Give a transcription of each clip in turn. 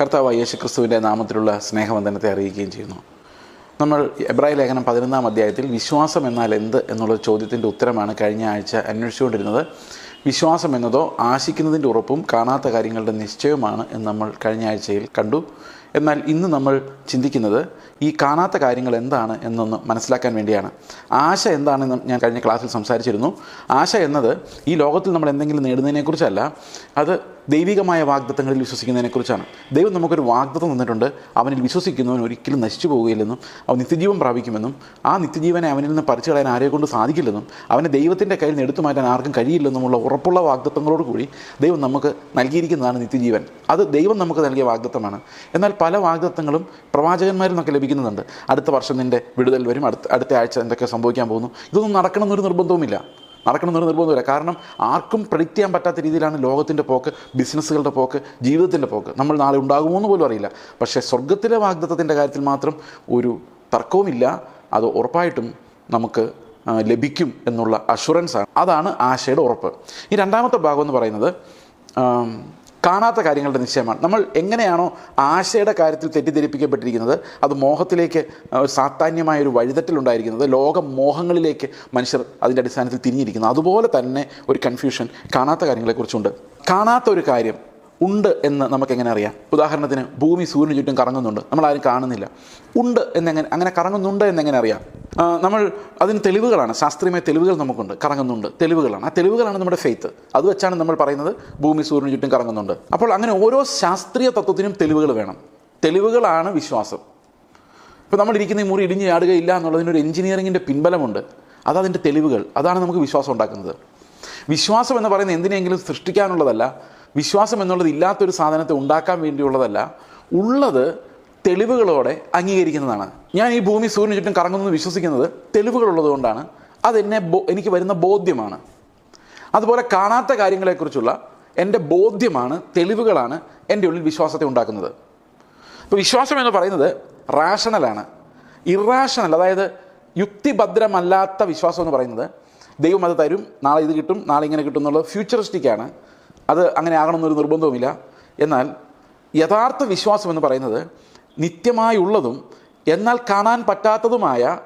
കർത്താവ് യേശു ക്രിസ്തുവിന്റെ നാമത്തിലുള്ള സ്നേഹവന്ദനത്തെ അറിയിക്കുകയും ചെയ്യുന്നു. നമ്മൾ എബ്രായ ലേഖനം പതിനൊന്നാം അധ്യായത്തിൽ വിശ്വാസം എന്നാൽ എന്ത് എന്നുള്ള ചോദ്യത്തിന്റെ ഉത്തരമാണ് കഴിഞ്ഞ ആഴ്ച അന്വേഷിച്ചുകൊണ്ടിരുന്നത്. വിശ്വാസം എന്നതോ ആശിക്കുന്നതിന്റെ ഉറപ്പും കാണാത്ത കാര്യങ്ങളുടെ നിശ്ചയവുമാണ് എന്ന് നമ്മൾ കഴിഞ്ഞ ആഴ്ചയിൽ കണ്ടു. എന്നാൽ ഇന്ന് നമ്മൾ ചിന്തിക്കുന്നത് ഈ കാണാത്ത കാര്യങ്ങൾ എന്താണ് എന്നൊന്ന് മനസ്സിലാക്കാൻ വേണ്ടിയാണ്. ആശ എന്താണെന്ന് ഞാൻ കഴിഞ്ഞ ക്ലാസ്സിൽ സംസാരിച്ചിരുന്നു. ആശ എന്നത് ഈ ലോകത്തിൽ നമ്മൾ എന്തെങ്കിലും നേടുന്നതിനെക്കുറിച്ചല്ല. അത് ദൈവികമായ വാഗ്ദത്തങ്ങളിൽ വിശ്വസിക്കുന്നതിനെക്കുറിച്ചാണ്. ദൈവം നമുക്കൊരു വാഗ്ദത്തം തന്നിട്ടുണ്ട്. അവനിൽ വിശ്വസിക്കുന്നവൻ ഒരിക്കലും നശിച്ചു പോവുകയില്ലെന്നും അവൻ നിത്യജീവൻ പ്രാപിക്കുമെന്നും ആ നിത്യജീവനെ അവനിൽ നിന്ന് പറിച്ചു കളയാൻ ആരെ കൊണ്ട് സാധിക്കില്ലെന്നും അവനെ ദൈവത്തിന്റെ കയ്യിൽ നിന്ന് എടുത്തു മാറ്റാൻ ആർക്കും കഴിയില്ലെന്നുമുള്ള ഉറപ്പുള്ള വാഗ്ദത്തങ്ങളോട് കൂടി ദൈവം നമുക്ക് നൽകിയിരിക്കുന്നതാണ് നിത്യജീവൻ. അത് ദൈവം നമുക്ക് നൽകിയ വാഗ്ദത്തമാണ്. എന്നാൽ പല വാഗ്ദത്തങ്ങളും പ്രവാചകന്മാരിൽ നിന്നൊക്കെ ലഭിക്കുന്നുണ്ട്. അടുത്ത വർഷം നിന്റെ വിടുതൽ വരും. അടുത്ത അടുത്ത ആഴ്ച എന്തൊക്കെ സംഭവിക്കാൻ പോകുന്നു? ഇതൊന്നും നടക്കണമെന്നൊരു നിർബന്ധവുമില്ല. നടക്കണമെന്നൊരു നിർബന്ധമില്ല. കാരണം ആർക്കും പ്രഡിക്റ്റ് ചെയ്യാൻ പറ്റാത്ത രീതിയിലാണ് ലോകത്തിന്റെ പോക്ക് ബിസിനസ്സുകളുടെ പോക്ക് ജീവിതത്തിന്റെ പോക്ക്. നമ്മൾ നാളെ ഉണ്ടാകുമോ എന്ന് പോലും അറിയില്ല. പക്ഷേ സ്വർഗത്തിലെ വാഗ്ദത്തത്തിന്റെ കാര്യത്തിൽ മാത്രം ഒരു തർക്കവുമില്ല. അത് ഉറപ്പായിട്ടും നമുക്ക് ലഭിക്കും എന്നുള്ള അഷുറൻസാണ് അതാണ് ആശയുടെ ഉറപ്പ്. ഈ രണ്ടാമത്തെ ഭാഗം എന്ന് പറയുന്നത് കാണാത്ത കാര്യങ്ങളുടെ നിശ്ചയമാണ്. നമ്മൾ എങ്ങനെയാണോ ആശയുടെ കാര്യത്തിൽ തെറ്റിദ്ധരിപ്പിക്കപ്പെട്ടിരിക്കുന്നത് അത് മോഹത്തിലേക്ക് സാത്താന്യമായ ഒരു വഴിതെറ്റലുണ്ടായിരിക്കുന്നത് ലോക മോഹങ്ങളിലേക്ക് മനുഷ്യർ അതിന്റെ അടിസ്ഥാനത്തിൽ തിരിഞ്ഞിരിക്കുന്നത് അതുപോലെ തന്നെ ഒരു കൺഫ്യൂഷൻ കാണാത്ത കാര്യങ്ങളെക്കുറിച്ചുണ്ട്. കാണാത്ത ഒരു കാര്യം ഉണ്ട് എന്ന് നമുക്ക് എങ്ങനെ അറിയാം? ഉദാഹരണത്തിന് ഭൂമി സൂര്യന് ചുറ്റും കറങ്ങുന്നുണ്ട്. നമ്മൾ ആരും കാണുന്നില്ല. ഉണ്ട് എന്നെങ്ങനെ അങ്ങനെ കറങ്ങുന്നുണ്ട് എന്നെങ്ങനെ അറിയാം? നമ്മൾ അതിന് തെളിവുകളാണ്. ശാസ്ത്രീയമായ തെളിവുകൾ നമുക്കുണ്ട്. കറങ്ങുന്നുണ്ട്. തെളിവുകളാണ്. ആ തെളിവുകളാണ് നമ്മുടെ ഫെയ്ത്ത് അത് വെച്ചാണ് നമ്മൾ പറയുന്നത് ഭൂമി സൂര്യന് ചുറ്റും കറങ്ങുന്നുണ്ട്. അപ്പോൾ അങ്ങനെ ഓരോ ശാസ്ത്രീയ തത്വത്തിനും തെളിവുകൾ വേണം. തെളിവുകളാണ് വിശ്വാസം. ഇപ്പോൾ നമ്മൾ ഇരിക്കുന്ന ഈ മുറി ഇടിഞ്ഞ് ചാടുകയില്ല എന്നുള്ളതിനൊരു എഞ്ചിനീയറിങ്ങിന്റെ പിൻബലമുണ്ട്. അതതിന്റെ തെളിവുകൾ. അതാണ് നമുക്ക് വിശ്വാസം ഉണ്ടാക്കുന്നത്. വിശ്വാസം എന്ന് പറയുന്നത് എന്തിനെങ്കിലും സൃഷ്ടിക്കാനുള്ളതല്ല വിശ്വാസം എന്നുള്ളത് ഇല്ലാത്തൊരു സാധനത്തെ ഉണ്ടാക്കാൻ വേണ്ടിയുള്ളതല്ല ഉള്ളത് തെളിവുകളോടെ അംഗീകരിക്കുന്നതാണ്. ഞാൻ ഈ ഭൂമി സൂര്യന് ചുറ്റും കറങ്ങുന്നു വിശ്വസിക്കുന്നത് തെളിവുകളുള്ളത് കൊണ്ടാണ് അതെന്നെ ബോ എനിക്ക് വരുന്ന ബോധ്യമാണ്. അതുപോലെ കാണാത്ത കാര്യങ്ങളെക്കുറിച്ചുള്ള എന്റെ ബോധ്യമാണ് തെളിവുകളാണ് എന്റെ ഉള്ളിൽ വിശ്വാസത്തെ ഉണ്ടാക്കുന്നത്. അപ്പോൾ വിശ്വാസം എന്ന് പറയുന്നത് റാഷണലാണ്. ഇറാഷണൽ അതായത് യുക്തിഭദ്രമല്ലാത്ത വിശ്വാസം എന്ന് പറയുന്നത് ദൈവം അത് തരും നാളെ ഇത് കിട്ടും നാളെ ഇങ്ങനെ കിട്ടും എന്നുള്ളത് ഫ്യൂച്ചറിസ്റ്റിക്കാണ് അത് അങ്ങനെ ആകണമെന്നൊരു നിർബന്ധവുമില്ല. എന്നാൽ യഥാർത്ഥ വിശ്വാസം എന്ന് പറയുന്നത് നിത്യമായുള്ളതും എന്നാൽ കാണാൻ പറ്റാത്തതുമായ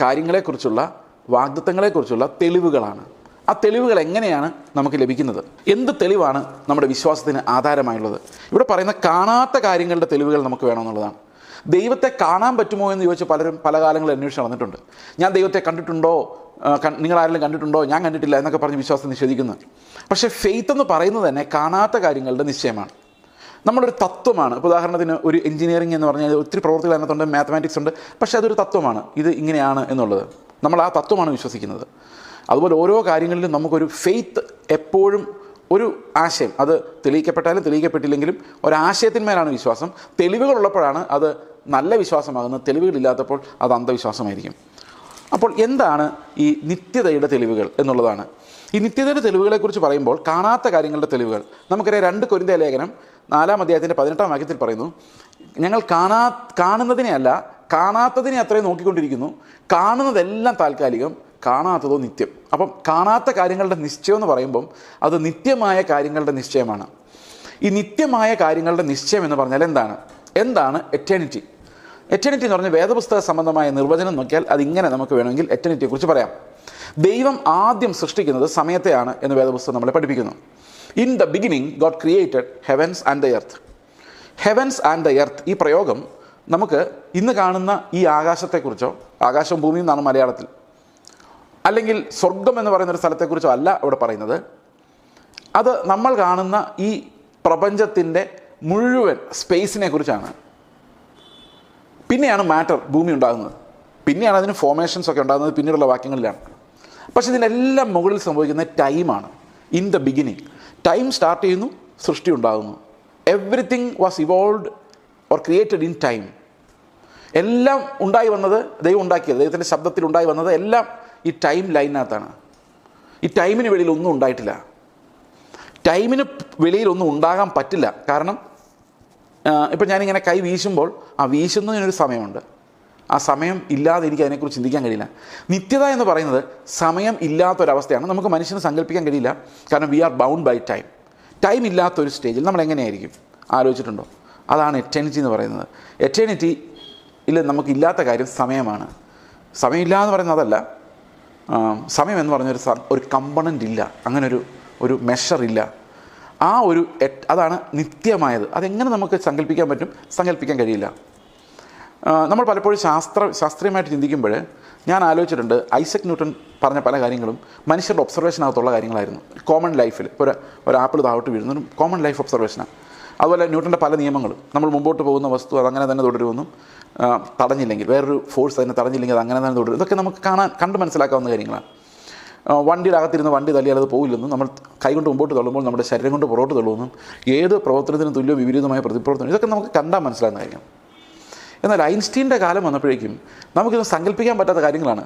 കാര്യങ്ങളെക്കുറിച്ചുള്ള വാഗ്ദത്തങ്ങളെക്കുറിച്ചുള്ള തെളിവുകളാണ്. ആ തെളിവുകൾ എങ്ങനെയാണ് നമുക്ക് ലഭിക്കുന്നത്? എന്ത് തെളിവാണ് നമ്മുടെ വിശ്വാസത്തിന് ആധാരമായുള്ളത്? ഇവിടെ പറയുന്ന കാണാത്ത കാര്യങ്ങളുടെ തെളിവുകൾ നമുക്ക് വേണമെന്നുള്ളതാണ്. ദൈവത്തെ കാണാൻ പറ്റുമോ എന്ന് ചോദിച്ച് പലരും പല കാലങ്ങളിൽ അന്വേഷിച്ച് നടന്നിട്ടുണ്ട്. ഞാൻ ദൈവത്തെ കണ്ടിട്ടുണ്ടോ? നിങ്ങൾ ആരെങ്കിലും കണ്ടിട്ടുണ്ടോ? ഞാൻ കണ്ടിട്ടില്ല എന്നൊക്കെ പറഞ്ഞ് വിശ്വാസം നിഷേധിക്കുന്നു. പക്ഷേ ഫെയ്ത്ത് എന്ന് പറയുന്നത് തന്നെ കാണാത്ത കാര്യങ്ങളുടെ നിശ്ചയമാണ്. നമ്മളൊരു തത്വമാണ്. ഇപ്പോൾ ഉദാഹരണത്തിന് ഒരു എഞ്ചിനീയറിംഗ് എന്ന് പറഞ്ഞാൽ ഒത്തിരി പ്രവർത്തികൾ അതിനകത്തുണ്ട് മാത്തമാറ്റിക്സ് ഉണ്ട്. പക്ഷേ അതൊരു തത്വമാണ്. ഇത് ഇങ്ങനെയാണ് എന്നുള്ളത്. നമ്മൾ ആ തത്വമാണ് വിശ്വസിക്കുന്നത്. അതുപോലെ ഓരോ കാര്യങ്ങളിലും നമുക്കൊരു ഫെയ്ത്ത് എപ്പോഴും ഒരു ആശയം. അത് തെളിയിക്കപ്പെട്ടാലും തെളിയിക്കപ്പെട്ടില്ലെങ്കിലും ഒരാശയത്തിന്മേലാണ് വിശ്വാസം. തെളിവുകളുള്ളപ്പോഴാണ് അത് നല്ല വിശ്വാസമാകുന്നത് തെളിവുകളില്ലാത്തപ്പോൾ അത് അന്ധവിശ്വാസമായിരിക്കും. അപ്പോൾ എന്താണ് ഈ നിത്യതയുടെ തെളിവുകൾ എന്നുള്ളതാണ്. ഈ നിത്യതയുടെ തെളിവുകളെക്കുറിച്ച് പറയുമ്പോൾ കാണാത്ത കാര്യങ്ങളുടെ തെളിവുകൾ. നമുക്കറിയാം രണ്ട് കൊരിന്ത ലേഖനം നാലാം അധ്യായത്തിന്റെ പതിനെട്ടാം വാക്യത്തിൽ പറയുന്നു ഞങ്ങൾ കാണാ കാണുന്നതിനെയല്ല കാണാത്തതിനെ അത്രയും നോക്കിക്കൊണ്ടിരിക്കുന്നു. കാണുന്നതെല്ലാം താൽക്കാലികം കാണാത്തതോ നിത്യം. അപ്പം കാണാത്ത കാര്യങ്ങളുടെ നിശ്ചയം എന്ന് പറയുമ്പം അത് നിത്യമായ കാര്യങ്ങളുടെ നിശ്ചയമാണ്. ഈ നിത്യമായ കാര്യങ്ങളുടെ നിശ്ചയം എന്ന് പറഞ്ഞാൽ എന്താണ്? എന്താണ്? എറ്റേണിറ്റി എറ്റേണിറ്റി എന്ന് പറഞ്ഞാൽ വേദപുസ്തക സംബന്ധമായ നിർവചനം നോക്കിയാൽ അതിങ്ങനെ നമുക്ക് വേണമെങ്കിൽ എറ്റേണിറ്റിയെക്കുറിച്ച് പറയാം. ദൈവം ആദ്യം സൃഷ്ടിക്കുന്നത് സമയത്തെയാണ് എന്ന് വേദപുസ്തകം നമ്മളെ പഠിപ്പിക്കുന്നു. In the beginning God created heavens and the earth heavens and the earth ഈ പ്രയോഗം നമുക്ക് ഇന്ന് കാണുന്ന ഈ ആകാശത്തെക്കുറിച്ചോ ആകാശവും ഭൂമിയും എന്നാണ് മലയാളത്തിൽ. അല്ലെങ്കിൽ സ്വർഗം എന്ന് പറയുന്ന ഒരു സ്ഥലത്തെക്കുറിച്ചോ അല്ല ഇവിടെ പറയുന്നത്. അത് നമ്മൾ കാണുന്ന ഈ പ്രപഞ്ചത്തിന്റെ മുഴുവൻ സ്പേസിനെ കുറിച്ചാണ്. പിന്നെയാണ് മാറ്റർ ഭൂമി ഉണ്ടാകുന്നത്. പിന്നെയാണ് അതിന് ഫോർമേഷൻസ് ഒക്കെ ഉണ്ടാകുന്നത്. പിന്നീടുള്ള വാക്യങ്ങളിലാണ്. പക്ഷെ ഇതിനെല്ലാം മുകളിൽ സംഭവിക്കുന്ന ടൈമാണ് in the beginning time start ചെയ്യുന്നു സൃഷ്ടി ഉണ്ടാകുന്നു. Everything was evolve or created in time എല്ലാം ഉണ്ടായി വന്നത് ദൈവം ഉണ്ടാക്കിയത് ദൈവത്തിന്റെ ശബ്ദത്തിൽ ഉണ്ടായി വന്നത് എല്ലാം ഈ ടൈം ലൈനകത്താണ് ഈ ടൈമിന് വെളിയിൽ ഒന്നും ഉണ്ടായിട്ടില്ല. ടൈമിന് വെളിയിലൊന്നും ഉണ്ടാകാൻ പറ്റില്ല. കാരണം ഇപ്പം ഞാനിങ്ങനെ കൈ വീശുമ്പോൾ ആ വീശുന്നതിനൊരു സമയമുണ്ട്. ആ സമയം ഇല്ലാതെ എനിക്ക് അതിനെക്കുറിച്ച് ചിന്തിക്കാൻ കഴിയില്ല. നിത്യത എന്ന് പറയുന്നത് സമയം ഇല്ലാത്തൊരവസ്ഥയാണ്. നമുക്ക് മനുഷ്യന് സങ്കല്പിക്കാൻ കഴിയില്ല. കാരണം we are bound by time time ഇല്ലാത്തൊരു സ്റ്റേജിൽ നമ്മൾ എങ്ങനെയായിരിക്കും ആലോചിച്ചിട്ടുണ്ടോ? അതാണ് എറ്റേണിറ്റി എന്ന് പറയുന്നത്. എറ്റേണിറ്റി ഇല്ല നമുക്കില്ലാത്ത കാര്യം സമയമാണ്. സമയമില്ല എന്ന് പറയുന്നത് അതല്ല. സമയം എന്ന് പറഞ്ഞൊരു ഒരു കമ്പണന്റ് ഇല്ല. അങ്ങനൊരു ഒരു ഇല്ല. ആ ഒരു അതാണ് നിത്യമായത്. അതെങ്ങനെ നമുക്ക് സങ്കല്പിക്കാൻ പറ്റും? സങ്കല്പിക്കാൻ കഴിയില്ല. നമ്മൾ പലപ്പോഴും ശാസ്ത്ര ശാസ്ത്രീയമായിട്ട് ചിന്തിക്കുമ്പോൾ ഞാൻ ആലോചിച്ചിട്ടുണ്ട് ഐസക് ന്യൂട്ടൺ പറഞ്ഞ പല കാര്യങ്ങളും മനുഷ്യരുടെ ഒബ്സർവേഷനകത്തുള്ള കാര്യങ്ങളായിരുന്നു. കോമൺ ലൈഫിൽ ഒരു ഒരു ആപ്പിൾ താഴോട്ട് വീഴുന്നതും കോമൺ ലൈഫ് ഒബ്സർവേഷനാണ്. അതുപോലെ ന്യൂട്ടന്റെ പല നിയമങ്ങളും നമ്മൾ മുമ്പോട്ട് പോകുന്ന വസ്തു അതങ്ങനെ തന്നെ തുടരുമെന്നും തടഞ്ഞില്ലെങ്കിൽ വേറൊരു ഫോഴ്സ് അതിനെ തടഞ്ഞില്ലെങ്കിൽ അത് അങ്ങനെ തന്നെ തുടരും. ഇതൊക്കെ നമുക്ക് കാണാൻ കണ്ട് മനസ്സിലാക്കാവുന്ന കാര്യങ്ങളാണ്. വണ്ടിയുടെ അകത്തിരുന്ന് വണ്ടി തല്ലിയാൽ അത് പോയില്ലെന്നും നമ്മൾ കൈകൊണ്ട് മുമ്പോട്ട് തള്ളുമ്പോൾ നമ്മുടെ ശരീരം കൊണ്ട് പുറകോട്ട് തള്ളുമെന്നും ഏത് പ്രവർത്തനത്തിനും തുല്യ വിപരീതമായ പ്രതിപ്രവർത്തനം ഇതൊക്കെ നമുക്ക് കണ്ടാൽ മനസ്സിലാകുന്ന കാര്യം എന്നാൽ ഐൻസ്റ്റീന്റെ കാലം വന്നപ്പോഴേക്കും നമുക്കിത് സങ്കല്പിക്കാൻ പറ്റാത്ത കാര്യങ്ങളാണ്.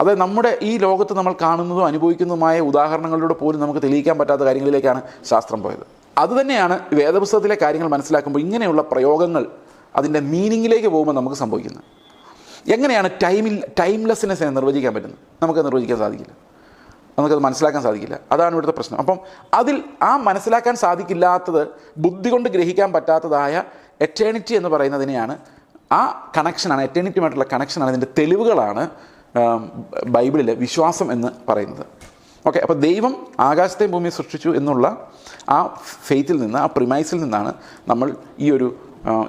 അതായത് നമ്മുടെ ഈ ലോകത്ത് നമ്മൾ കാണുന്നതും അനുഭവിക്കുന്നതുമായ ഉദാഹരണങ്ങളിലൂടെ പോലും നമുക്ക് തെളിയിക്കാൻ പറ്റാത്ത കാര്യങ്ങളിലേക്കാണ് ശാസ്ത്രം പോയത്. അതുതന്നെയാണ് വേദപുസ്തകത്തിലെ കാര്യങ്ങൾ മനസ്സിലാക്കുമ്പോൾ ഇങ്ങനെയുള്ള പ്രയോഗങ്ങൾ അതിന്റെ മീനിങ്ങിലേക്ക് പോകുമ്പോൾ നമുക്ക് സംഭവിക്കുന്നത്. എങ്ങനെയാണ് ടൈമിൽ ടൈംലെസ്സിനെസ്സിനെ നിർവചിക്കാൻ പറ്റുന്നത്? നമുക്ക് നിർവചിക്കാൻ സാധിക്കില്ല. നമുക്കത് മനസ്സിലാക്കാൻ സാധിക്കില്ല. അതാണ് ഇവിടുത്തെ പ്രശ്നം. അപ്പം അതിൽ ആ മനസ്സിലാക്കാൻ സാധിക്കില്ലാത്തത് ബുദ്ധി കൊണ്ട് ഗ്രഹിക്കാൻ പറ്റാത്തതായ എറ്റേണിറ്റി എന്ന് പറയുന്നതിനെയാണ് ആ കണക്ഷനാണ് എറ്റേണിറ്റിയുമായിട്ടുള്ള കണക്ഷനാണ് ഇതിന്റെ തെളിവുകളാണ് ബൈബിളിലെ വിശ്വാസം എന്ന് പറയുന്നത്. ഓക്കെ അപ്പോൾ ദൈവം ആകാശത്തെയും ഭൂമിയെ സൃഷ്ടിച്ചു എന്നുള്ള ആ ഫെയ്ത്തിൽ നിന്ന് ആ പ്രിമൈസിൽ നിന്നാണ് നമ്മൾ ഈ ഒരു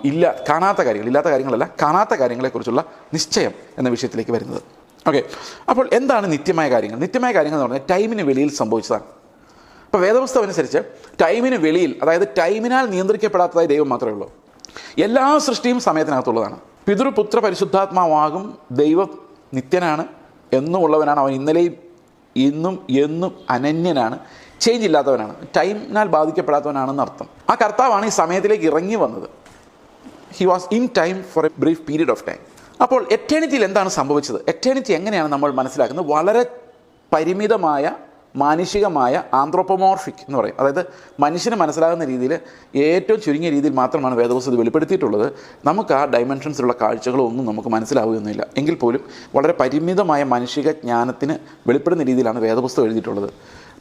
ഇല്ല കാണാത്ത കാര്യങ്ങൾ ഇല്ലാത്ത കാര്യങ്ങളല്ല കാണാത്ത കാര്യങ്ങളെക്കുറിച്ചുള്ള നിശ്ചയം എന്ന വിഷയത്തിലേക്ക് വരുന്നത്. ഓക്കെ അപ്പോൾ എന്താണ് നിത്യമായ കാര്യങ്ങൾ? നിത്യമായ കാര്യങ്ങൾ എന്ന് പറഞ്ഞാൽ ടൈമിന് വെളിയിൽ സംഭവിച്ചതാണ്. അപ്പോൾ വേദപുസ്തകം അനുസരിച്ച് ടൈമിന് വെളിയിൽ അതായത് ടൈമിനാൽ നിയന്ത്രിക്കപ്പെടാത്തതായി ദൈവം മാത്രമേ ഉള്ളൂ. എല്ലാ സൃഷ്ടിയും സമയത്തിനകത്തുള്ളതാണ്. പിതൃപുത്ര പരിശുദ്ധാത്മാവാകും ദൈവം നിത്യനാണ്. എന്നും ഉള്ളവനാണ്. അവൻ ഇന്നലെയും ഇന്നും എന്നും അനന്യനാണ്. ചേഞ്ച് ഇല്ലാത്തവനാണ്. ടൈമിനാൽ ബാധിക്കപ്പെടാത്തവനാണെന്ന് അർത്ഥം. ആ കർത്താവാണ് ഈ സമയത്തിലേക്ക് ഇറങ്ങി വന്നത്. He was in time for a brief period of time അപ്പോൾ എറ്റേണിറ്റിയിൽ എന്താണ് സംഭവിച്ചത്? എറ്റേണിറ്റി എങ്ങനെയാണ് നമ്മൾ മനസ്സിലാക്കുന്നത്? വളരെ പരിമിതമായ മാനുഷികമായ ആന്ത്രോപ്പമോർഫിക് എന്ന് പറയും. അതായത് മനുഷ്യന് മനസ്സിലാകുന്ന രീതിയിൽ ഏറ്റവും ചുരുങ്ങിയ രീതിയിൽ മാത്രമാണ് വേദപുസ്തകം വെളിപ്പെടുത്തിയിട്ടുള്ളത്. നമുക്ക് ആ ഡയമെൻഷൻസിലുള്ള കാഴ്ചകളൊന്നും നമുക്ക് മനസ്സിലാവുകയൊന്നുമില്ല. എങ്കിൽ പോലും വളരെ പരിമിതമായ മാനുഷിക ജ്ഞാനത്തിന് വെളിപ്പെടുന്ന രീതിയിലാണ് വേദപുസ്തകം എഴുതിയിട്ടുള്ളത്.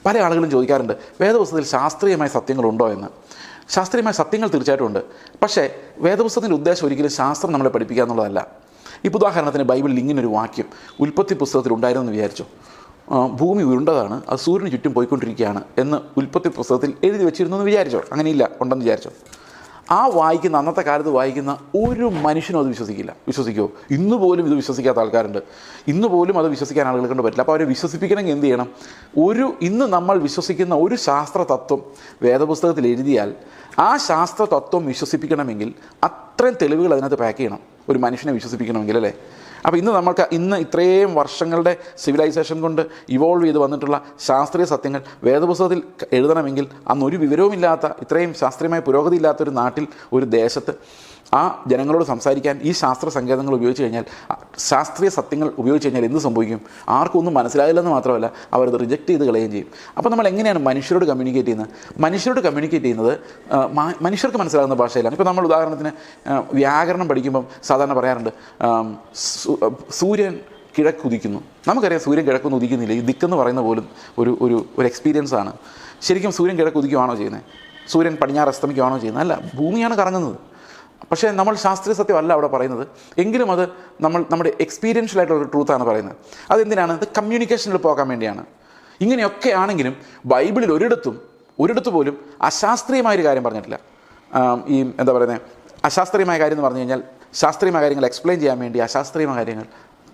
പല ആളുകളും ചോദിക്കാറുണ്ട് വേദപുസ്തകത്തിൽ ശാസ്ത്രീയമായ സത്യങ്ങളുണ്ടോ എന്ന്? ശാസ്ത്രീയമായ സത്യങ്ങൾ തീർച്ചയായിട്ടും ഉണ്ട്. പക്ഷേ വേദപുസ്തകത്തിന്റെ ഉദ്ദേശം ഒരിക്കലും ശാസ്ത്രം നമ്മളെ പഠിപ്പിക്കുക എന്നുള്ളതല്ല. ഇപ്പോൾ ഉദാഹരണത്തിന് ബൈബിളിൽ ഇങ്ങനൊരു വാക്യം ഉൽപ്പത്തി പുസ്തകത്തിൽ ഉണ്ടായിരുന്നു എന്ന് വിചാരിച്ചു ഭൂമി ഉരുണ്ടതാണ് അത് സൂര്യന് ചുറ്റും പോയിക്കൊണ്ടിരിക്കുകയാണ് എന്ന് ഉൽപ്പത്തി പുസ്തകത്തിൽ എഴുതി വെച്ചിരുന്നു എന്ന് വിചാരിച്ചോ? അങ്ങനെയില്ല ഉണ്ടെന്ന് വിചാരിച്ചോ? ആ വായിക്കുന്ന അന്നത്തെ കാലത്ത് വായിക്കുന്ന ഒരു മനുഷ്യനും അത് വിശ്വസിക്കില്ല. വിശ്വസിക്കുമോ ഇന്ന് പോലും ഇത് വിശ്വസിക്കാത്ത ആൾക്കാരുണ്ട്. ഇന്ന് പോലും അത് വിശ്വസിക്കാൻ ആളുകളെ കൊണ്ട് പറ്റില്ല. അപ്പോൾ അവരെ വിശ്വസിപ്പിക്കണമെങ്കിൽ എന്ത് ചെയ്യണം? ഒരു ഇന്ന് നമ്മൾ വിശ്വസിക്കുന്ന ഒരു ശാസ്ത്ര തത്വം വേദപുസ്തകത്തിൽ എഴുതിയാൽ ആ ശാസ്ത്ര തത്വം വിശ്വസിപ്പിക്കണമെങ്കിൽ അത്രയും തെളിവുകൾ അതിനകത്ത് പാക്ക് ചെയ്യണം. ഒരു മനുഷ്യനെ വിശ്വസിപ്പിക്കണമെങ്കിൽ അല്ലേ അപ്പോൾ ഇന്ന് നമ്മൾക്ക് ഇന്ന് ഇത്രയും വർഷങ്ങളുടെ സിവിലൈസേഷൻ കൊണ്ട് ഇവോൾവ് ചെയ്ത് വന്നിട്ടുള്ള ശാസ്ത്രീയ സത്യങ്ങൾ വേദപുസ്തകത്തിൽ എഴുതണമെങ്കിൽ അന്നൊരു വിവരവുമില്ലാത്ത ഇത്രയും ശാസ്ത്രീയമായ പുരോഗതി ഇല്ലാത്ത ഒരു നാട്ടിൽ ഒരു ദേശത്ത് ആ ജനങ്ങളോട് സംസാരിക്കാൻ ഈ ശാസ്ത്ര സങ്കേതങ്ങൾ ഉപയോഗിച്ച് കഴിഞ്ഞാൽ ശാസ്ത്രീയ സത്യങ്ങൾ ഉപയോഗിച്ച് കഴിഞ്ഞാൽ എന്ത് സംഭവിക്കും? ആർക്കൊന്നും മനസ്സിലാകില്ലെന്ന് മാത്രമല്ല അവരത് റിജക്റ്റ് ചെയ്ത് കളയുകയും ചെയ്യും. അപ്പോൾ നമ്മൾ എങ്ങനെയാണ് മനുഷ്യരോട് കമ്മ്യൂണിക്കേറ്റ് ചെയ്യുന്നത്? മനുഷ്യരോട് കമ്മ്യൂണിക്കേറ്റ് ചെയ്യുന്നത് മനുഷ്യർക്ക് മനസ്സിലാകുന്ന ഭാഷയിലാണ്. ഇപ്പോൾ നമ്മൾ ഉദാഹരണത്തിന് വ്യാകരണം പഠിക്കുമ്പം സാധാരണ പറയാറുണ്ട് സൂര്യൻ കിഴക്ക് സൂര്യൻ കിഴക്കുദിക്കുന്നു. നമുക്കറിയാം സൂര്യൻ കിഴക്കൊന്നും ഉദിക്കുന്നില്ല. ഈ ദിക്കെന്ന് പറയുന്ന പോലും ഒരു ഒരു ഒരു എക്സ്പീരിയൻസ് ആണ്. ശരിക്കും സൂര്യൻ കിഴക്കുദിക്കുകയാണോ ചെയ്യുന്നത്? സൂര്യൻ പടിഞ്ഞാറ് അസ്തമിക്കുവാണോ ചെയ്യുന്നത്? അല്ല ഭൂമിയാണ് കറങ്ങുന്നത്. പക്ഷേ നമ്മൾ ശാസ്ത്രീയ സത്യമല്ല അവിടെ പറയുന്നത്. എങ്കിലും അത് നമ്മൾ നമ്മുടെ എക്സ്പീരിയൻഷ്യൽ ആയിട്ടുള്ള ഒരു ട്രൂത്താണ് പറയുന്നത്. അതെന്തിനാണ്? അത് കമ്മ്യൂണിക്കേഷനിൽ പോകാൻ വേണ്ടിയാണ്. ഇങ്ങനെയൊക്കെ ആണെങ്കിലും ബൈബിളിൽ ഒരിടത്തും ഒരിടത്തു പോലും അശാസ്ത്രീയമായൊരു കാര്യം പറഞ്ഞിട്ടില്ല. ഈ എന്താ പറയുന്നത് അശാസ്ത്രീയമായ കാര്യം എന്ന് പറഞ്ഞു കഴിഞ്ഞാൽ ശാസ്ത്രീയമായ കാര്യങ്ങൾ എക്സ്പ്ലെയിൻ ചെയ്യാൻ വേണ്ടി അശാസ്ത്രീയമായ കാര്യങ്ങൾ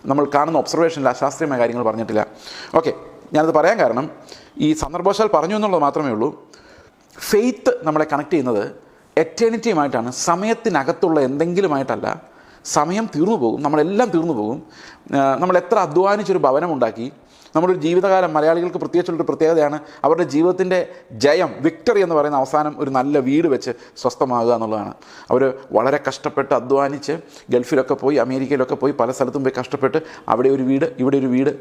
നമ്മൾ കാണുന്ന ഒബ്സർവേഷനിൽ അശാസ്ത്രീയമായ കാര്യങ്ങൾ പറഞ്ഞിട്ടില്ല. ഓക്കെ ഞാനത് പറയാൻ കാരണം ഈ സന്ദർഭവശാൽ പറഞ്ഞു എന്നുള്ളത് മാത്രമേ ഉള്ളൂ. ഫെയ്ത്ത് നമ്മളെ കണക്ട് ചെയ്യുന്നത് എറ്റേണിറ്റിയുമായിട്ടാണ് സമയത്തിനകത്തുള്ള എന്തെങ്കിലുമായിട്ടല്ല സമയം തീർന്നു പോകും നമ്മളെല്ലാം തീർന്നു പോകും. നമ്മൾ എത്ര അധ്വാനിച്ചൊരു ഭവനം ഉണ്ടാക്കി നമ്മുടെ ജീവിതകാലം മലയാളികൾക്ക് പ്രത്യേകിച്ചുള്ളൊരു പ്രത്യേകതയാണ് അവരുടെ ജീവിതത്തിന്റെ ജയം വിക്ടറി എന്ന് പറയുന്ന അവസാനം ഒരു നല്ല വീട് വെച്ച് സ്വസ്ഥമാകുക എന്നുള്ളതാണ്. അവർ വളരെ കഷ്ടപ്പെട്ട് അധ്വാനിച്ച് ഗൾഫിലൊക്കെ പോയി അമേരിക്കയിലൊക്കെ പോയി പല സ്ഥലത്തും പോയി കഷ്ടപ്പെട്ട് അവിടെ ഒരു വീട് ഇവിടെ ഒരു വീട്